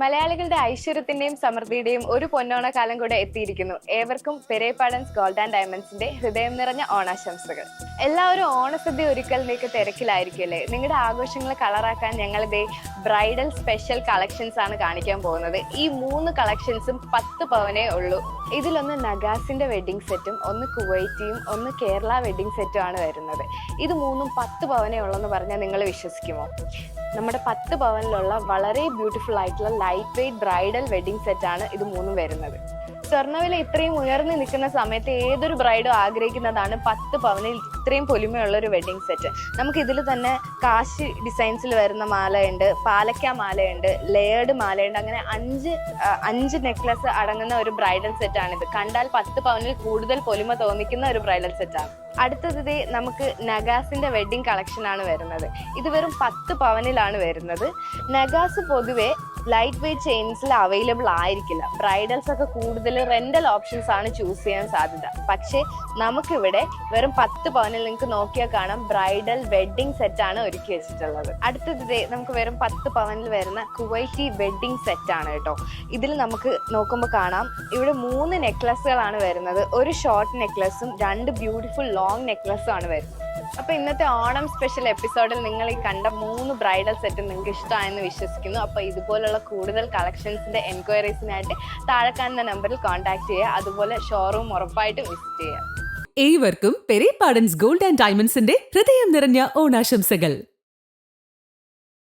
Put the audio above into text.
മലയാളികളുടെ ഐശ്വര്യത്തിന്റെയും സമൃദ്ധിയുടെയും ഒരു പൊന്നോണ കാലം കൂടെ എത്തിയിരിക്കുന്നു. ഏവർക്കും പെരേപ്പാടൻസ് ഗോൾഡ് ആൻഡ് ഡയമണ്ട്സിന്റെ ഹൃദയം നിറഞ്ഞ ഓണാശംസകൾ. എല്ലാവരും ഓണസദ്യ ഒരുക്കലിലേക്ക് തിരക്കിലായിരിക്കുമല്ലേ നിങ്ങളുടെ ആഘോഷങ്ങൾ കളറാക്കാൻ ഞങ്ങളിത് ബ്രൈഡൽ സ്പെഷ്യൽ കളക്ഷൻസ് ആണ് കാണിക്കാൻ പോകുന്നത്. ഈ മൂന്ന് കളക്ഷൻസും പത്ത് പവനേ ഉള്ളൂ. ഇതിലൊന്ന് നഗാസിന്റെ വെഡിങ് സെറ്റും ഒന്ന് കുവൈറ്റിയും ഒന്ന് കേരള വെഡിങ് സെറ്റും ആണ് വരുന്നത്. ഇത് മൂന്നും പത്ത് പവനേ ഉള്ളെന്ന് പറഞ്ഞാൽ നിങ്ങൾ വിശ്വസിക്കുമോ? നമ്മുടെ പത്ത് പവനിലുള്ള വളരെ ബ്യൂട്ടിഫുൾ ആയിട്ടുള്ള light weight bridal wedding set ആണ് ഇത് മൂന്നും വരുന്നത്. സ്വർണവില ഇത്രയും ഉയർന്നു നിൽക്കുന്ന സമയത്ത് ഏതൊരു ബ്രൈഡും ആഗ്രഹിക്കുന്നതാണ് പത്ത് പവനിൽ ഇത്രയും പൊലിമയുള്ള ഒരു വെഡിങ് സെറ്റ് നമുക്ക് ഇതിൽ തന്നെ കാശി ഡിസൈൻസിൽ വരുന്ന മാലയുണ്ട് പാലക്ക മാലയുണ്ട് ലേയേർഡ് മാലയുണ്ട്. അങ്ങനെ അഞ്ച് അഞ്ച് നെക്ലസ് അടങ്ങുന്ന ഒരു ബ്രൈഡൽ സെറ്റ് ആണിത്. കണ്ടാൽ പത്ത് പവനിൽ കൂടുതൽ പൊലിമ തോന്നിക്കുന്ന ഒരു ബ്രൈഡൽ സെറ്റാണ് അടുത്തത് നമുക്ക് നഗാസിന്റെ വെഡിങ് കളക്ഷൻ ആണ് വരുന്നത്. ഇത് വെറും പത്ത് പവനിലാണ് വരുന്നത്. നഗാസ് പൊതുവെ ലൈറ്റ് വെയ്റ്റ് ചെയിൻസിൽ അവൈലബിൾ ആയിരിക്കില്ല. ബ്രൈഡൽസ് ഒക്കെ കൂടുതൽ റെന്റൽ ഓപ്ഷൻസ് ആണ് ചൂസ് ചെയ്യാൻ സാധ്യത. പക്ഷേ നമുക്കിവിടെ വെറും പത്ത് പവനിൽ നിങ്ങൾക്ക് നോക്കിയാൽ കാണാം. ബ്രൈഡൽ വെഡിങ് സെറ്റ് ആണ് ഒരുക്കി വെച്ചിട്ടുള്ളത്. അടുത്തത് നമുക്ക് വെറും പത്ത് പവനിൽ വരുന്ന കുവൈറ്റി വെഡിങ് സെറ്റ് ആണ് കേട്ടോ. ഇതിൽ നമുക്ക് നോക്കുമ്പോൾ കാണാം. ഇവിടെ മൂന്ന് നെക്ലസുകളാണ് വരുന്നത്. ഒരു ഷോർട്ട് നെക്ലസും രണ്ട് ബ്യൂട്ടിഫുൾ ലോങ് നെക്ലസും ആണ് വരുന്നത്. അപ്പൊ ഇന്നത്തെ ഓണം സ്പെഷ്യൽ എപ്പിസോഡിൽ നിങ്ങൾ ഈ കണ്ട മൂന്ന് ബ്രൈഡൽ സെറ്റ് നിങ്ങൾക്ക് ഇഷ്ടമായെന്ന് വിശ്വസിക്കുന്നു. അപ്പൊ ഇതുപോലുള്ള കൂടുതൽ കളക്ഷൻസിന്റെ എൻക്വയറീസിനായിട്ട് താഴെ കാണുന്ന നമ്പറിൽ കോൺടാക്ട് ചെയ്യുക. അതുപോലെ ഷോറൂം ഉറപ്പായിട്ട് വിസിറ്റ് ചെയ്യുക. ഏവർക്കും പെരേപ്പാടൻസ് ഗോൾഡ് ആൻഡ് ഡയമണ്ട്സിന്റെ ഹൃദയം നിറഞ്ഞ ഓണാശംസകൾ.